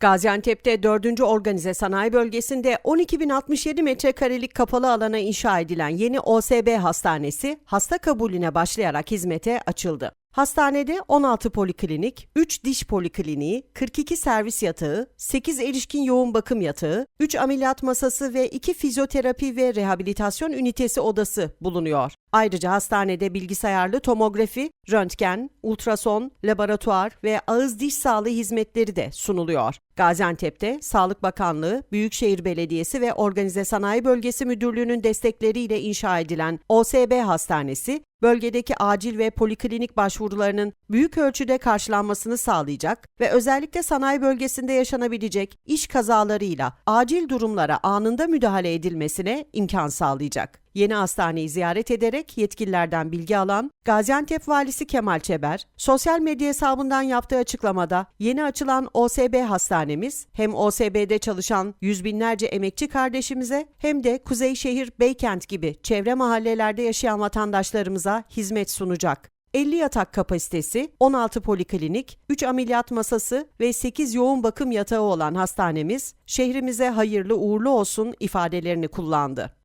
Gaziantep'te 4. Organize Sanayi Bölgesi'nde 12.067 metrekarelik kapalı alana inşa edilen yeni OSB hastanesi hasta kabulüne başlayarak hizmete açıldı. Hastanede 16 poliklinik, 3 diş polikliniği, 42 servis yatağı, 8 erişkin yoğun bakım yatağı, 3 ameliyat masası ve 2 fizyoterapi ve rehabilitasyon ünitesi odası bulunuyor. Ayrıca hastanede bilgisayarlı tomografi, röntgen, ultrason, laboratuvar ve ağız diş sağlığı hizmetleri de sunuluyor. Gaziantep'te Sağlık Bakanlığı, Büyükşehir Belediyesi ve Organize Sanayi Bölgesi Müdürlüğü'nün destekleriyle inşa edilen OSB Hastanesi, bölgedeki acil ve poliklinik başvurularının büyük ölçüde karşılanmasını sağlayacak ve özellikle sanayi bölgesinde yaşanabilecek iş kazalarıyla acil durumlara anında müdahale edilmesine imkan sağlayacak. Yeni hastaneyi ziyaret ederek yetkililerden bilgi alan Gaziantep Valisi Kemal Çeber, sosyal medya hesabından yaptığı açıklamada yeni açılan OSB hastanemiz hem OSB'de çalışan yüz binlerce emekçi kardeşimize hem de Kuzeyşehir, Beykent gibi çevre mahallelerde yaşayan vatandaşlarımıza hizmet sunacak. 50 yatak kapasitesi, 16 poliklinik, 3 ameliyat masası ve 8 yoğun bakım yatağı olan hastanemiz şehrimize hayırlı uğurlu olsun ifadelerini kullandı.